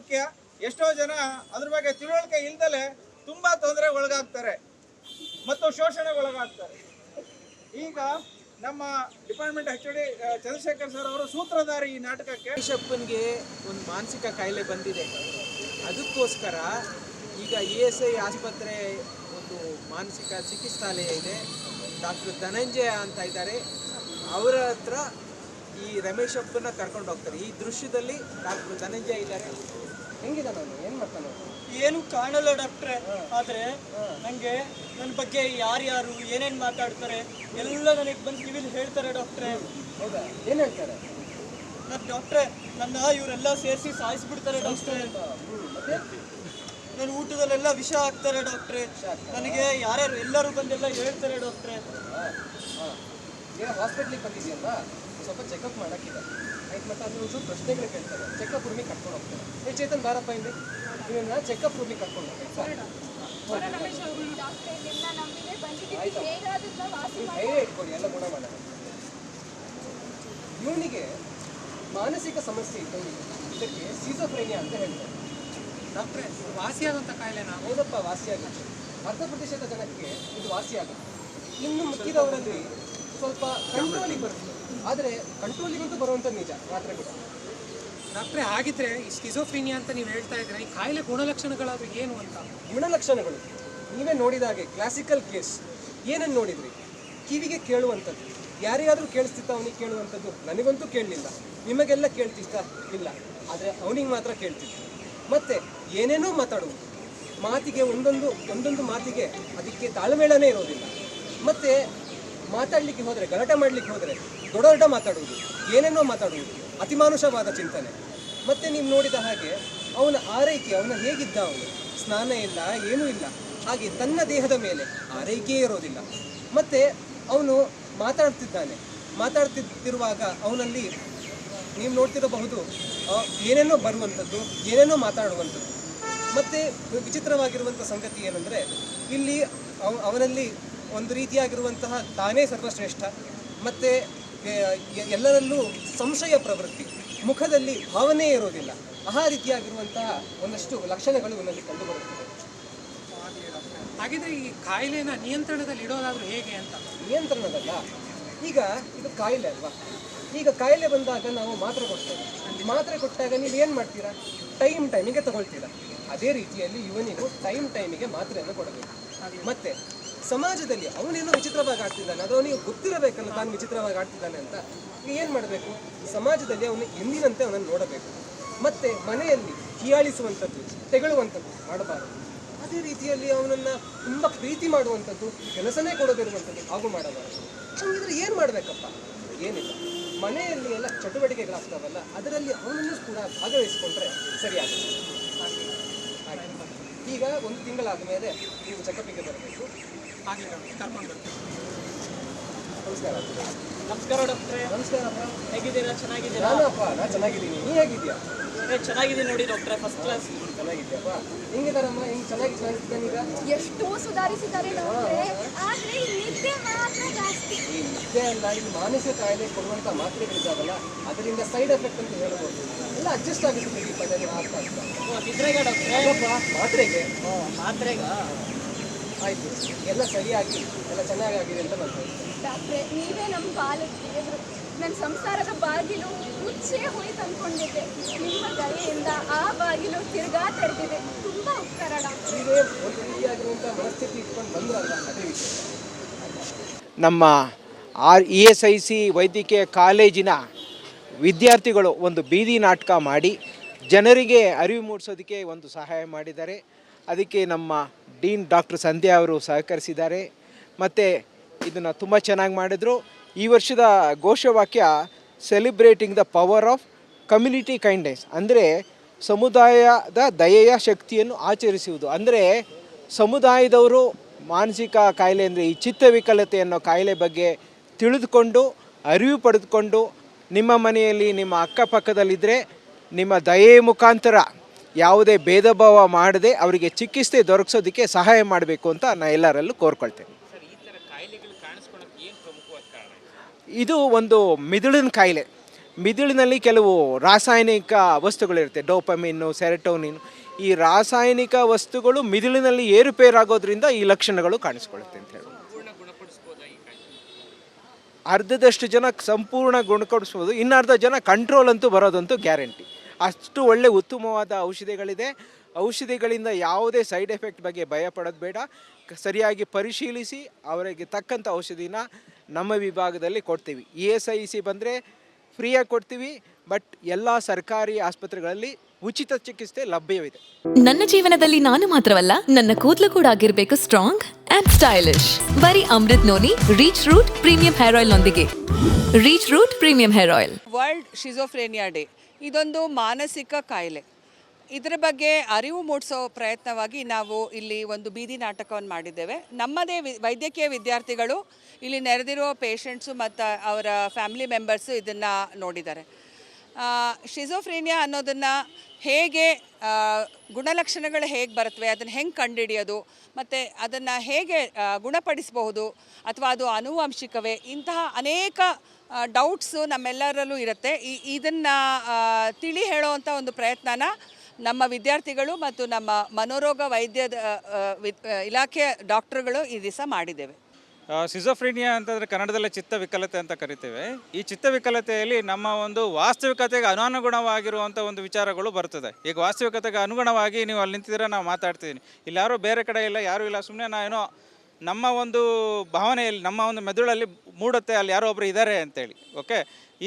ಮುಖ್ಯ. ಎಷ್ಟೋ ಜನ ಅದ್ರ ಬಗ್ಗೆ ತಿಳುವಳಿಕೆ ಇಲ್ದಲೆ ತುಂಬಾ ತೊಂದರೆ ಒಳಗಾಗ್ತಾರೆ ಮತ್ತು ಶೋಷಣೆಗೆ ಒಳಗಾಗ್ತಾರೆ. ಈಗ ನಮ್ಮ department H D Chandrashekar sir ಅವರು ಸೂತ್ರಧಾರಿ ಈ ನಾಟಕಕ್ಕೆ. ಬಿಷಪ್ಪನ್ಗೆ ಒಂದು ಮಾನಸಿಕ ಕಾಯಿಲೆ ಬಂದಿದೆ. ಅದಕ್ಕೋಸ್ಕರ ಈಗ ಇ ಎಸ್ ಐ ಆಸ್ಪತ್ರೆ ಒಂದು ಮಾನಸಿಕ ಚಿಕಿತ್ಸಾಲಯ ಇದೆ. ಡಾಕ್ಟರ್ ಧನಂಜಯ ಅಂತ ಇದ್ದಾರೆ. ಅವರ ಹತ್ರ ಈ ರಮೇಶ್ ಅಪ್ಪನ ಕರ್ಕೊಂಡು ಹೋಗ್ತಾರೆ. ಈ ದೃಶ್ಯದಲ್ಲಿ ಡಾಕ್ಟರ್ ಧನಂಜಯ ಇದ್ದಾರೆ. ನಾನು? ಏನು ಮಾಡ್ತಾನೆ ಏನು ಕಾಣಲ್ಲ ಡಾಕ್ಟ್ರೆ. ಆದ್ರೆ ನಂಗೆ ನನ್ನ ಬಗ್ಗೆ ಯಾರ್ಯಾರು ಏನೇನ್ ಮಾತಾಡ್ತಾರೆ ಎಲ್ಲ ನನಗೆ ಬಂದು ಕಿವಿಲ್ ಹೇಳ್ತಾರೆ ಡಾಕ್ಟ್ರೆ. ಹೌದಾ? ಏನು ಹೇಳ್ತಾರೆ? ನನ್ನ ಡಾಕ್ಟ್ರೆ ನನ್ನ ಇವರೆಲ್ಲ ಸೇರಿಸಿ ಸಾಯಿಸ್ಬಿಡ್ತಾರೆ ಡಾಕ್ಟ್ರೆ. ನನ್ನ ಊಟದಲ್ಲೆಲ್ಲ ವಿಷ ಹಾಕ್ತಾರೆ ಡಾಕ್ಟ್ರೆ. ನನಗೆ ಯಾರ್ಯಾರು ಎಲ್ಲರೂ ಬಂದೆಲ್ಲ ಹೇಳ್ತಾರೆ ಡಾಕ್ಟ್ರೆ. ಏನೋ ಹಾಸ್ಪಿಟ್ಲಿಗೆ ಬಂದಿದೆಯಲ್ವಾ ಸ್ವಲ್ಪ ಚೆಕಪ್ ಮಾಡೋಕ್ಕಿದೆ. ಆಯ್ತು ಮತ್ತೆ ಅಲ್ಲಿ ಒಂಚೂರು ಪ್ರಶ್ನೆಗಳು ಕೇಳ್ತಾರೆ. ಚೆಕಪ್ ರೂಮಿಗೆ ಕರ್ಕೊಂಡು ಹೋಗ್ತಾರೆ. ಏ ಚೇತನ್ ಬಾರಪ್ಪ ಇಲ್ಲಿ. ಇವನ್ನ ಚೆಕಪ್ ರೂಮಿಗೆ ಕರ್ಕೊಂಡು ಹೋಗ್ತಾರೆ ಧೈರ್ಯ ಇಟ್ಕೊಳ್ಳಿ ಎಲ್ಲ ಗುಣ ಮಾಡೋಣ ಇವನಿಗೆ ಮಾನಸಿಕ ಸಮಸ್ಯೆ ಇತ್ತು ಇದಕ್ಕೆ ಸೀಸೋಫ್ರೇನಿಯಾ ಅಂತ ಹೇಳ್ತಾರೆ. ಡಾಕ್ಟ್ರೆ ವಾಸಿಯಾದಂಥ ಕಾಯಿಲೆನಾ ಹೌದಪ್ಪ ವಾಸಿಯಾಗುತ್ತೆ ಅರ್ಧ ಪ್ರತಿಶತ ಜನಕ್ಕೆ ಇದು ವಾಸಿಯಾಗುತ್ತೆ ಇನ್ನು ಮುಖ್ಯದವರಲ್ಲಿ ಸ್ವಲ್ಪ ಕಂಟ್ರೋಲಿಗೆ ಬರುತ್ತೆ. ಆದರೆ ಕಂಟ್ರೋಲಿಗಂತೂ ಬರುವಂಥದ್ದು ನಿಜ ಮಾತ್ರ ಕೂಡ ಡಾಕ್ಟ್ರೆ ಹಾಗಿದ್ರೆ ಈ ಅಂತ ನೀವು ಹೇಳ್ತಾ ಇದ್ರೆ ಈ ಕಾಯಿಲೆ ಗುಣಲಕ್ಷಣಗಳಾದ್ರೂ ಏನು ಅಂತ? ಗುಣಲಕ್ಷಣಗಳು. ನೀವೇ ನೋಡಿದ ಹಾಗೆ ಕ್ಲಾಸಿಕಲ್ ಕೇಸ್ ಏನನ್ನು ನೋಡಿದ್ರಿ? ಕಿವಿಗೆ ಕೇಳುವಂಥದ್ದು. ಯಾರಿಗಾದರೂ ಕೇಳಿಸ್ತಿತ್ತ ಅವನಿಗೆ ಕೇಳುವಂಥದ್ದು? ನನಗಂತೂ ಕೇಳಲಿಲ್ಲ. ನಿಮಗೆಲ್ಲ ಕೇಳ್ತಿತ್ತ ಇಲ್ಲ. ಆದರೆ ಅವನಿಗೆ ಮಾತ್ರ ಕೇಳ್ತಿತ್ತು ಮತ್ತೆ ಏನೇನೋ ಮಾತಾಡುವುದು. ಮಾತಿಗೆ ಒಂದೊಂದು ಒಂದೊಂದು ಮಾತಿಗೆ ಅದಕ್ಕೆ ತಾಳ್ಮೇಳನೇ ಇರೋದಿಲ್ಲ. ಮತ್ತೆ ಮಾತಾಡಲಿಕ್ಕೆ ಹೋದರೆ ಗಲಾಟೆ ಮಾಡಲಿಕ್ಕೆ ಹೋದರೆ ದೊಡ್ಡ ದೊಡ್ಡ ಮಾತಾಡುವುದು, ಏನೇನೋ ಮಾತಾಡುವುದು, ಅತಿಮಾನುಷವಾದ ಚಿಂತನೆ. ಮತ್ತೆ ನೀವು ನೋಡಿದ ಹಾಗೆ ಅವನ ಆರೈಕೆ, ಅವನ ಹೇಗಿದ್ದ ಅವನು? ಸ್ನಾನ ಇಲ್ಲ, ಏನೂ ಇಲ್ಲ. ಹಾಗೆ ತನ್ನ ದೇಹದ ಮೇಲೆ ಆರೈಕೆಯೇ ಇರೋದಿಲ್ಲ. ಮತ್ತೆ ಅವನು ಮಾತಾಡ್ತಿದ್ದಾನೆ. ಮಾತಾಡ್ತಿದ್ದಿರುವಾಗ ಅವನಲ್ಲಿ ನೀವು ನೋಡ್ತಿರಬಹುದು ಏನೇನೋ ಬರುವಂಥದ್ದು, ಏನೇನೋ ಮಾತಾಡುವಂಥದ್ದು. ಮತ್ತೆ ವಿಚಿತ್ರವಾಗಿರುವಂಥ ಸಂಗತಿ ಏನಂದರೆ, ಇಲ್ಲಿ ಅವ- ಅವನಲ್ಲಿ ಒಂದು ರೀತಿಯಾಗಿರುವಂತಹ ತಾನೇ ಸರ್ವಶ್ರೇಷ್ಠ. ಮತ್ತು ಎಲ್ಲರಲ್ಲೂ ಸಂಶಯ ಪ್ರವೃತ್ತಿ. ಮುಖದಲ್ಲಿ ಭಾವನೆ ಇರೋದಿಲ್ಲ ಆ ರೀತಿಯಾಗಿರುವಂತಹ ಒಂದಷ್ಟು ಲಕ್ಷಣಗಳು ಇವನಲ್ಲಿ ಕಂಡುಬರುತ್ತವೆ. ಹಾಗಿದ್ರೆ ಈ ಕಾಯಿಲೆನ ನಿಯಂತ್ರಣದಲ್ಲಿ ಇಡೋದಾದ್ರೂ ಹೇಗೆ ಅಂತ? ನಿಯಂತ್ರಣದಲ್ಲ. ಈಗ ಇದು ಕಾಯಿಲೆ ಅಲ್ವಾ? ಈಗ ಕಾಯಿಲೆ ಬಂದಾಗ ನಾವು ಮಾತ್ರೆ ಕೊಡ್ತೇವೆ. ಮಾತ್ರೆ ಕೊಟ್ಟಾಗ ನೀವು ಏನು ಮಾಡ್ತೀರಾ? ಟೈಮ್ ಟೈಮಿಗೆ ತಗೊಳ್ತೀರಾ. ಅದೇ ರೀತಿಯಲ್ಲಿ ಇವನಿಗೂ ಟೈಮ್ ಟೈಮಿಗೆ ಮಾತ್ರೆಯನ್ನು ಕೊಡಬೇಕು. ಮತ್ತೆ ಸಮಾಜದಲ್ಲಿ ಅವನೇನೋ ವಿಚಿತ್ರವಾಗಿ ಆಡ್ತಿದ್ದಾನೆ, ಅದು ಅವನಿಗೆ ಗೊತ್ತಿರಬೇಕಲ್ಲ ತಾನು ವಿಚಿತ್ರವಾಗಿ ಆಡ್ತಿದ್ದಾನೆ ಅಂತ, ಈಗ ಏನು ಮಾಡಬೇಕು? ಸಮಾಜದಲ್ಲಿ ಅವನು ಎಂದಿನಂತೆ ಅವನನ್ನು ನೋಡಬೇಕು. ಮತ್ತು ಮನೆಯಲ್ಲಿ ಹೀಯಾಳಿಸುವಂಥದ್ದು, ತೆಗಳುವಂಥದ್ದು ಮಾಡಬಾರದು. ಅದೇ ರೀತಿಯಲ್ಲಿ ಅವನನ್ನು ತುಂಬ ಪ್ರೀತಿ ಮಾಡುವಂಥದ್ದು, ಕೆಲಸನೇ ಕೊಡದಿರುವಂಥದ್ದು ಹಾಗೂ ಮಾಡಬಾರದು. ಹಂಗಿದ್ರೆ ಏನು ಮಾಡಬೇಕಪ್ಪ? ಏನಿಲ್ಲ. ಮನೆಯಲ್ಲಿ ಎಲ್ಲ ಚಟುವಟಿಕೆಗಳಾಗ್ತಾವಲ್ಲ, ಅದರಲ್ಲಿ ಅವನನ್ನು ಕೂಡ ಭಾಗವಹಿಸಿಕೊಂಡ್ರೆ ಸರಿಯಾಗುತ್ತೆ. ಈಗ ಒಂದು ತಿಂಗಳಾದ ಮೇಲೆ ನೀವು ಚೆಕಪ್ಪಿಗೆ ಬರಬೇಕು. ಹಾಗೆ ಕರ್ಕೊಂಡು ನಮಸ್ಕಾರ. ನಮಸ್ಕಾರ ಡಾಕ್ಟ್ರೆ. ನಮಸ್ಕಾರಪ್ಪ ಹೇಗಿದ್ದೀರಾ? ಚೆನ್ನಾಗಿದ್ದೀರಾ? ನಾನಪ್ಪ ನಾನು ಚೆನ್ನಾಗಿದ್ದೀನಿ. ನೀ ಹೇಗಿದ್ಯಾ ಏ, ಚೆನ್ನಾಗಿದ್ದೀನಿ ನೋಡಿ ಡಾಕ್ಟ್ರೆ ಫಸ್ಟ್ ಕ್ಲಾಸ್ ಚೆನ್ನಾಗಿದ್ಯಪ್ಪ ಹೆಂಗಿದಾರಮ್ಮ ಹೆಂಗೆ ಚೆನ್ನಾಗಿ ಚೆನ್ನಾಗಿದ್ದಾನೀಗ ಎಷ್ಟೋ ಸುಧಾರಿಸಿದ್ದಾರೆ ಡಾಕ್ಟ್ರೆ ಆದ್ರೆ ನಿದ್ದೆ ಮಾತ್ರ ಜಾಸ್ತಿ. ನಿದ್ದೆ ಅಲ್ಲ ಈ ಮಾನಸಿಕ ಕಾಯಿಲೆ ಕೊಡುವಂಥ ಮಾತ್ರೆಗಳಿದ್ದಾವಲ್ಲ ಅದರಿಂದ ಸೈಡ್ ಎಫೆಕ್ಟ್ ಅಂತ ಹೇಳ್ಬೋದು. ಎಲ್ಲ ಅಡ್ಜಸ್ಟ್ ಆಗುತ್ತೆ ಈ ಪದ ಆಗ್ತಾ ನಿದ್ರೆಗ ಡಾಕ್ಟ್ರೆ? ಮಾತ್ರೆಗೆ. ಮಾತ್ರೆಗ? ಆಯ್ತು. ಎಲ್ಲ ಸರಿಯಾಗಿ ಎಲ್ಲ ಚೆನ್ನಾಗಾಗಿದೆ ಅಂತ ನಾನು ಡಾಕ್ಟ್ರೆ ನೀವೇ ನಮ್ಮ ದೇವರು ನನ್ನ ಸಂಸಾರದ ಬಾಗಿಲು ಮುಚ್ಚೇ ಹೋಯ್ತು ಅನ್ಕೊಂಡಿದ್ದೆ. ನಿಮ್ಮ ದಯೆಯಿಂದ ಆ ಬಾಗಿಲು ತಿರ್ಗಾ ತೆರೆದಿದೆ. ತುಂಬಾ ಉಪಕರಣ. ನಮ್ಮ R E S I C ವೈದ್ಯಕೀಯ ಕಾಲೇಜಿನ ವಿದ್ಯಾರ್ಥಿಗಳು ಒಂದು ಬೀದಿ ನಾಟಕ ಮಾಡಿ ಜನರಿಗೆ ಅರಿವು ಮೂಡಿಸೋದಕ್ಕೆ ಒಂದು ಸಹಾಯ ಮಾಡಿದ್ದಾರೆ. ಅದಕ್ಕೆ ನಮ್ಮ ಡೀನ್ ಡಾಕ್ಟರ್ ಸಂಧ್ಯಾ ಅವರು ಸಹಕರಿಸಿದ್ದಾರೆ. ಮತ್ತು ಇದನ್ನು ತುಂಬ ಚೆನ್ನಾಗಿ ಮಾಡಿದರು. ಈ ವರ್ಷದ ಘೋಷವಾಕ್ಯ celebrating the power of community kindness ಅಂದರೆ ಸಮುದಾಯದ ದಯೆಯ ಶಕ್ತಿಯನ್ನು ಆಚರಿಸುವುದು. ಅಂದರೆ ಸಮುದಾಯದವರು ಮಾನಸಿಕ ಕಾಯಿಲೆ ಅಂದರೆ ಈ ಚಿತ್ತವಿಕಲತೆ ಅನ್ನೋ ಕಾಯಿಲೆ ಬಗ್ಗೆ ತಿಳಿದುಕೊಂಡು, ಅರಿವು ಪಡೆದುಕೊಂಡು, ನಿಮ್ಮ ಮನೆಯಲ್ಲಿ ನಿಮ್ಮ ಅಕ್ಕಪಕ್ಕದಲ್ಲಿದ್ದರೆ ನಿಮ್ಮ ದಯೆ ಮುಖಾಂತರ ಯಾವುದೇ ಭೇದ ಭಾವ ಮಾಡದೆ ಅವರಿಗೆ ಚಿಕಿತ್ಸೆ ದೊರಕಿಸೋದಕ್ಕೆ ಸಹಾಯ ಮಾಡಬೇಕು ಅಂತ ನಾನು ಎಲ್ಲರಲ್ಲೂ ಕೋರ್ಕೊಳ್ತೇನೆ. ಇದು ಒಂದು ಮಿದುಳಿನ ಕಾಯಿಲೆ. ಮಿದುಳಿನಲ್ಲಿ ಕೆಲವು ರಾಸಾಯನಿಕ ವಸ್ತುಗಳಿರುತ್ತೆ ಡೋಪಮಿನ್ನು ಸೆರೆಟೋನಿನ್. ಈ ರಾಸಾಯನಿಕ ವಸ್ತುಗಳು ಮಿದುಳಿನಲ್ಲಿ ಏರುಪೇರಾಗೋದ್ರಿಂದ ಈ ಲಕ್ಷಣಗಳು ಕಾಣಿಸ್ಕೊಳ್ಳುತ್ತೆ ಅಂತ ಹೇಳಿ. ಅರ್ಧದಷ್ಟು ಜನ ಸಂಪೂರ್ಣ ಗುಣಪಡಿಸ್ಬೋದು ಇನ್ನರ್ಧ ಜನ ಕಂಟ್ರೋಲ್ ಅಂತೂ ಬರೋದಂತೂ ಗ್ಯಾರಂಟಿ ಅಷ್ಟು ಒಳ್ಳೆ ಉತ್ತಮವಾದ ಔಷಧಿಗಳಿದೆ. ಔಷಧಿಗಳಿಂದ ಯಾವುದೇ ಸೈಡ್ ಎಫೆಕ್ಟ್ ಬಗ್ಗೆ ಭಯ ಪಡೋದು ಬೇಡ. ಸರಿಯಾಗಿ ಪರಿಶೀಲಿಸಿ, ಅವರಿಗೆ ತಕ್ಕಂಥ ಔಷಧಿನ ನಮ್ಮ ವಿಭಾಗದಲ್ಲಿ ಕೊಡ್ತೀವಿ. ಇ ಎಸ್ ಐ ಸಿ ಬಂದರೆ ಫ್ರೀಯಾಗಿ ಕೊಡ್ತೀವಿ ಬಟ್ ಎಲ್ಲ ಸರ್ಕಾರಿ ಆಸ್ಪತ್ರೆಗಳಲ್ಲಿ ಉಚಿತ ಚಿಕಿತ್ಸೆ ಲಭ್ಯವಿದೆ. ನನ್ನ ಜೀವನದಲ್ಲಿ ನಾನು ಮಾತ್ರವಲ್ಲ ನನ್ನ ಕೂದಲು ಕೂಡ ಆಗಿರ್ಬೇಕು ಸ್ಟ್ರಾಂಗ್ ಅಂಡ್ ಸ್ಟೈಲಿಶ್ ಬರೀ Amrit Noni reach root premium hair oil ನೊಂದಿಗೆ. Reach root premium hair oil world schizophrenia day ಇದೊಂದು ಮಾನಸಿಕ ಕಾಯಿಲೆ. ಇದರ ಬಗ್ಗೆ ಅರಿವು ಮೂಡಿಸೋ ಪ್ರಯತ್ನವಾಗಿ ನಾವು ಇಲ್ಲಿ ಒಂದು ಬೀದಿ ನಾಟಕವನ್ನು ಮಾಡಿದ್ದೇವೆ. ನಮ್ಮದೇ ವೈದ್ಯಕೀಯ ವಿದ್ಯಾರ್ಥಿಗಳು ಇಲ್ಲಿ ನೆರೆದಿರುವ ಪೇಷಂಟ್ಸು ಮತ್ತು ಅವರ ಫ್ಯಾಮಿಲಿ ಮೆಂಬರ್ಸು ಇದನ್ನು ನೋಡಿದ್ದಾರೆ. ಶಿಜೋಫ್ರೇನಿಯಾ ಅನ್ನೋದನ್ನು ಹೇಗೆ ಗುಣಲಕ್ಷಣಗಳು ಹೇಗೆ ಬರುತ್ತವೆ, ಅದನ್ನು ಹೆಂಗೆ ಕಂಡುಹಿಡಿಯೋದು, ಮತ್ತು ಅದನ್ನು ಹೇಗೆ ಗುಣಪಡಿಸಬಹುದು ಅಥವಾ ಅದು ಆನುವಂಶಿಕವೇ, ಇಂತಹ ಅನೇಕ ಡೌಟ್ಸು ನಮ್ಮೆಲ್ಲರಲ್ಲೂ ಇರುತ್ತೆ. ಈ, ಇದನ್ನು ತಿಳಿ ಹೇಳೋವಂಥ ಒಂದು ಪ್ರಯತ್ನನ ನಮ್ಮ ವಿದ್ಯಾರ್ಥಿಗಳು ಮತ್ತು ನಮ್ಮ ಮನೋರೋಗ ವೈದ್ಯದ ಇಲಾಖೆಯ ಡಾಕ್ಟರ್ಗಳು ಈ ದಿವಸ ಮಾಡಿದ್ದೇವೆ. ಸಿಜೋಫ್ರೀನಿಯಾ ಅಂತಂದರೆ ಕನ್ನಡದಲ್ಲೇ ಚಿತ್ತ ವಿಕಲತೆ ಅಂತ ಕರಿತೇವೆ. ಈ ಚಿತ್ತ ವಿಕಲತೆಯಲ್ಲಿ ನಮ್ಮ ಒಂದು ವಾಸ್ತವಿಕತೆಗೆ ಅನಾನುಗುಣವಾಗಿರುವಂಥ ಒಂದು ವಿಚಾರಗಳು ಬರ್ತದೆ. ಈಗ ವಾಸ್ತವಿಕತೆಗೆ ಅನುಗುಣವಾಗಿ ನೀವು ಅಲ್ಲಿ ನಿಂತಿದ್ರೆ ನಾವು ಮಾತಾಡ್ತಿದ್ದೀನಿ. ಇಲ್ಲಿ ಯಾರೂ ಬೇರೆ ಕಡೆ ಇಲ್ಲ, ಯಾರೂ ಇಲ್ಲ ಸುಮ್ಮನೆ ನಾವೇನೋ ನಮ್ಮ ಒಂದು ಭಾವನೆಯಲ್ಲಿ, ನಮ್ಮ ಒಂದು ಮೆದುಳಲ್ಲಿ ಮೂಡುತ್ತೆ, ಅಲ್ಲಿ ಯಾರೋ ಒಬ್ಬರು ಇದ್ದಾರೆ ಅಂತೇಳಿ ಓಕೆ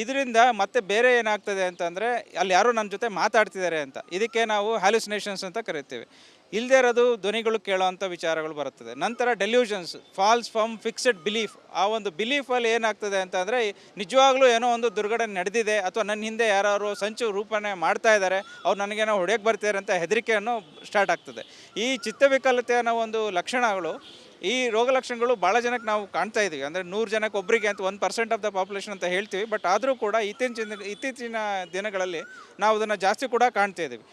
ಇದರಿಂದ ಮತ್ತೆ ಬೇರೆ ಏನಾಗ್ತದೆ ಅಂತಂದರೆ ಅಲ್ಲಿ ಯಾರೋ ನನ್ನ ಜೊತೆ ಮಾತಾಡ್ತಿದ್ದಾರೆ ಅಂತ. ಇದಕ್ಕೆ ನಾವು ಹ್ಯಾಲುಸಿನೇಷನ್ಸ್ ಅಂತ ಕರಿತೀವಿ ಇಲ್ಲದೇ ಇರೋದು ಧ್ವನಿಗಳು ಕೇಳೋವಂಥ ವಿಚಾರಗಳು ಬರುತ್ತದೆ. ನಂತರ ಡೆಲ್ಯೂಷನ್ಸ್ ಫಾಲ್ಸ್ ಫಮ್ ಫಿಕ್ಸೆಡ್ ಬಿಲೀಫ್ ಆ ಒಂದು ಬಿಲೀಫಲ್ಲಿ ಏನಾಗ್ತದೆ ಅಂತಂದರೆ ನಿಜವಾಗ್ಲೂ ಏನೋ ಒಂದು ದುರ್ಘಟನೆ ನಡೆದಿದೆ ಅಥವಾ ನನ್ನ ಹಿಂದೆ ಯಾರು ಸಂಚು ರೂಪಣೆ ಮಾಡ್ತಾ ಇದ್ದಾರೆ, ಅವ್ರು ನನಗೇನೋ ಹೊಡೆಯಕ್ಕೆ ಬರ್ತಿದ್ದಾರೆ ಅಂತ ಹೆದರಿಕೆಯನ್ನು ಸ್ಟಾರ್ಟ್ ಆಗ್ತದೆ. ಈ ಚಿತ್ತವಿಕಲತೆ ಅನ್ನೋ ಒಂದು ಲಕ್ಷಣಗಳು ಈ ರೋಗ ಲಕ್ಷಣಗಳು ಭಾಳ ಜನಕ್ಕೆ ನಾವು ಕಾಣ್ತಾ ಇದ್ದೀವಿ ಅಂದರೆ ನೂರು ಜನಕ್ಕೆ ಒಬ್ಬರಿಗೆ ಅಂತ ಒಂದು ಪರ್ಸೆಂಟ್ ಆಫ್ ದ ಪಾಪ್ಯುಲೇಷನ್ ಅಂತ ಹೇಳ್ತೀವಿ. ಬಟ್ ಆದರೂ ಕೂಡ ಇತ್ತೀಚಿನ ಇತ್ತೀಚಿನ ದಿನಗಳಲ್ಲಿ ನಾವು ಅದನ್ನು ಜಾಸ್ತಿ ಕೂಡ ಕಾಣ್ತಾ ಇದ್ದೀವಿ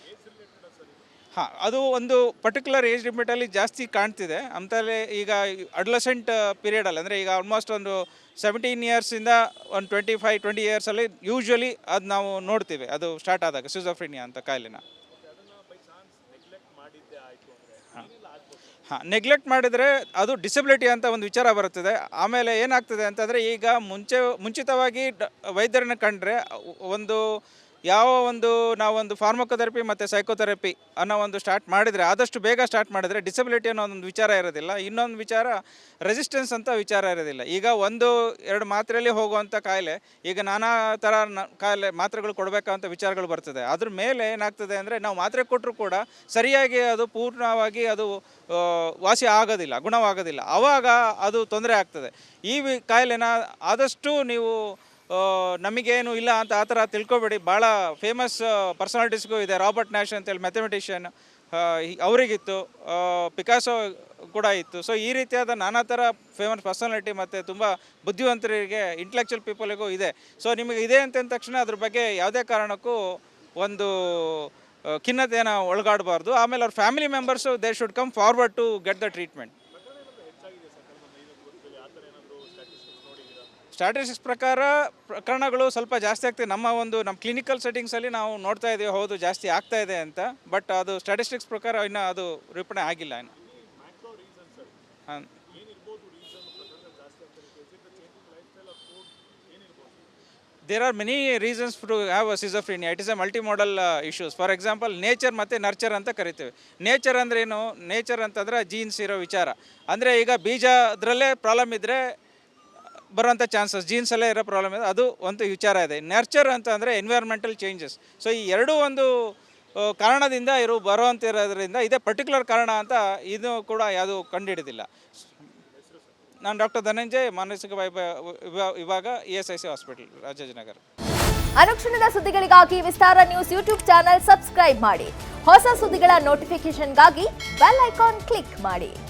ಹಾಂ, ಅದು ಒಂದು ಪರ್ಟಿಕ್ಯುಲರ್ ಏಜ್ ಲಿಮಿಟಲ್ಲಿ ಜಾಸ್ತಿ ಕಾಣ್ತಿದೆ. ಅಂತಲೇ ಈಗ ಅಡ್ಲಸೆಂಟ್ ಪೀರಿಯಡಲ್ಲಿ ಅಂದರೆ ಈಗ ಆಲ್ಮೋಸ್ಟ್ ಒಂದು ಸೆವೆಂಟೀನ್ ಇಯರ್ಸಿಂದ ಒಂದು ಟ್ವೆಂಟಿ ಫೈವ್ ಟ್ವೆಂಟಿ ಇಯರ್ಸಲ್ಲಿ ಯೂಶ್ವಲಿ ಅದು ನಾವು ನೋಡ್ತೀವಿ. ಅದು ಸ್ಟಾರ್ಟ್ ಆದಾಗ ಸಿಜೋಫ್ರಿನಿಯಾ ಅಂತ ಕಾಯಿಲೆನ. ನೆಗ್ಲೆಕ್ಟ್ ಮಾಡಿದರೆ ಅದು ಡಿಸಬಿಲಿಟಿ ಅಂತ ಒಂದು ವಿಚಾರ ಬರುತ್ತದೆ. ಆಮೇಲೆ ಏನಾಗ್ತದೆ ಅಂತಂದರೆ ಈಗ ಮುಂಚೆ, ಮುಂಚಿತವಾಗಿ ವೈದ್ಯರನ್ನ ಕಂಡರೆ, ಒಂದು ಯಾವ ಒಂದು ನಾವೊಂದು ಫಾರ್ಮಕೋಥೆರಪಿ ಮತ್ತು ಸೈಕೋಥೆರಪಿ ಅನ್ನೋ ಒಂದು ಸ್ಟಾರ್ಟ್ ಮಾಡಿದರೆ, ಆದಷ್ಟು ಬೇಗ ಸ್ಟಾರ್ಟ್ ಮಾಡಿದರೆ ಡಿಸಬಿಲಿಟಿ ಅನ್ನೋ ಒಂದು ವಿಚಾರ ಇರೋದಿಲ್ಲ. ಇನ್ನೊಂದು ವಿಚಾರ ರೆಸಿಸ್ಟೆನ್ಸ್ ಅಂತ ವಿಚಾರ ಇರೋದಿಲ್ಲ. ಈಗ ಒಂದು, ಎರಡು ಮಾತ್ರೆಯಲ್ಲಿ ಹೋಗುವಂಥ ಕಾಯಿಲೆ, ಈಗ ನಾನಾ ಥರ ಕಾಯಿಲೆ ಮಾತ್ರೆಗಳು ಕೊಡಬೇಕಂತ ವಿಚಾರಗಳು ಬರ್ತದೆ. ಅದ್ರ ಮೇಲೆ ಏನಾಗ್ತದೆ ಅಂದರೆ, ನಾವು ಮಾತ್ರೆ ಕೊಟ್ಟರು ಕೂಡ ಸರಿಯಾಗಿ ಅದು ಪೂರ್ಣವಾಗಿ ಅದು ವಾಸಿ ಆಗೋದಿಲ್ಲ, ಗುಣವಾಗೋದಿಲ್ಲ. ಆವಾಗ ಅದು ತೊಂದರೆ ಆಗ್ತದೆ. ಈ ಕಾಯಿಲೆನ ಆದಷ್ಟು ನೀವು ನಮಗೇನು ಇಲ್ಲ ಅಂತ ಆ ಥರ ತಿಳ್ಕೊಬೇಡಿ. ಭಾಳ ಫೇಮಸ್ ಪರ್ಸನಾಲಿಟೀಸ್ಗೂ ಇದೆ. ರಾಬರ್ಟ್ ನ್ಯಾಷ್ ಅಂತೇಳಿ ಮ್ಯಾಥಮೆಟಿಷಿಯನ್ ಅವರಿಗಿತ್ತು. ಪಿಕಾಸೋ ಕೂಡ ಇತ್ತು. ಸೊ ಈ ರೀತಿಯಾದ ನಾನಾ ಥರ ಫೇಮಸ್ ಪರ್ಸನಾಲಿಟಿ ಮತ್ತು ತುಂಬ ಬುದ್ಧಿವಂತರಿಗೆ ಇಂಟಲೆಕ್ಚುಲ್ ಪೀಪಲ್ಗೂ ಇದೆ. ಸೊ ನಿಮಗೆ ಇದೆ ಅಂತ ತಕ್ಷಣ ಅದ್ರ ಬಗ್ಗೆ ಯಾವುದೇ ಕಾರಣಕ್ಕೂ ಒಂದು ಖಿನ್ನತೆಯನ್ನು ಒಳಗಾಡಬಾರ್ದು. ಆಮೇಲೆ ಅವ್ರ family members they should come forward to get the treatment statistics ಪ್ರಕಾರ ಪ್ರಕರಣಗಳು ಸ್ವಲ್ಪ ಜಾಸ್ತಿ ಆಗ್ತದೆ. ನಮ್ಮ ಒಂದು, ನಮ್ಮ ಕ್ಲಿನಿಕಲ್ ಸೆಟ್ಟಿಂಗ್ಸಲ್ಲಿ ನಾವು ನೋಡ್ತಾ ಇದ್ದೀವಿ, ಹೌದು ಜಾಸ್ತಿ ಆಗ್ತಾ ಇದೆ ಅಂತ. ಬಟ್ ಅದು ಸ್ಟ್ಯಾಟಿಸ್ಟಿಕ್ಸ್ ಪ್ರಕಾರ ಇನ್ನೂ ಅದು ನಿರೂಪಣೆ ಆಗಿಲ್ಲ ಇನ್ನು. There are many reasons to have a schizophrenia it is a multi modal issues for example nature ಮತ್ತು ನರ್ಚರ್ ಅಂತ ಕರಿತೀವಿ. ನೇಚರ್ ಅಂದ್ರೇನು ನೇಚರ್ ಅಂತಂದ್ರೆ ಜೀನ್ಸ್ ಇರೋ ವಿಚಾರ. ಅಂದರೆ ಈಗ ಬೀಜ ಅದರಲ್ಲೇ ಪ್ರಾಬ್ಲಮ್ ಇದ್ದರೆ ಬರೋಂಥ ಚಾನ್ಸಸ್ ಜೀನ್ಸಲ್ಲೇ ಇರೋ ಪ್ರಾಬ್ಲಮ್ ಇದೆ. ಅದು ಒಂದು ವಿಚಾರ ಇದೆ. ನರ್ಚರ್ ಅಂತ ಅಂದರೆ ಎನ್ವೈರ್ಮೆಂಟಲ್ ಚೇಂಜಸ್ ಸೊ ಈ ಎರಡೂ ಒಂದು ಕಾರಣದಿಂದ ಇರು ಬರುವಂತಿರೋದ್ರಿಂದ ಇದೇ ಪರ್ಟಿಕ್ಯುಲರ್ ಕಾರಣ ಅಂತ ಇದು ಕೂಡ ಯಾವುದು ಕಂಡುಹಿಡಿದಿಲ್ಲ. ನಾನು ಡಾಕ್ಟರ್ ಧನಂಜಯ್, ಮಾನಸಿಕ ವೈಭ, ವಿಭಾ- ವಿಭಾಗ E S I C hospital Rajajinagar. ಅನುಕ್ಷಣದ ಸುದ್ದಿಗಳಿಗಾಗಿ Vistara news YouTube channel subscribe ಮಾಡಿ. ಹೊಸ ಸುದ್ದಿಗಳ ನೋಟಿಫಿಕೇಶನ್ಗಾಗಿ ಬೆಲ್ ಐಕಾನ್ ಕ್ಲಿಕ್ ಮಾಡಿ.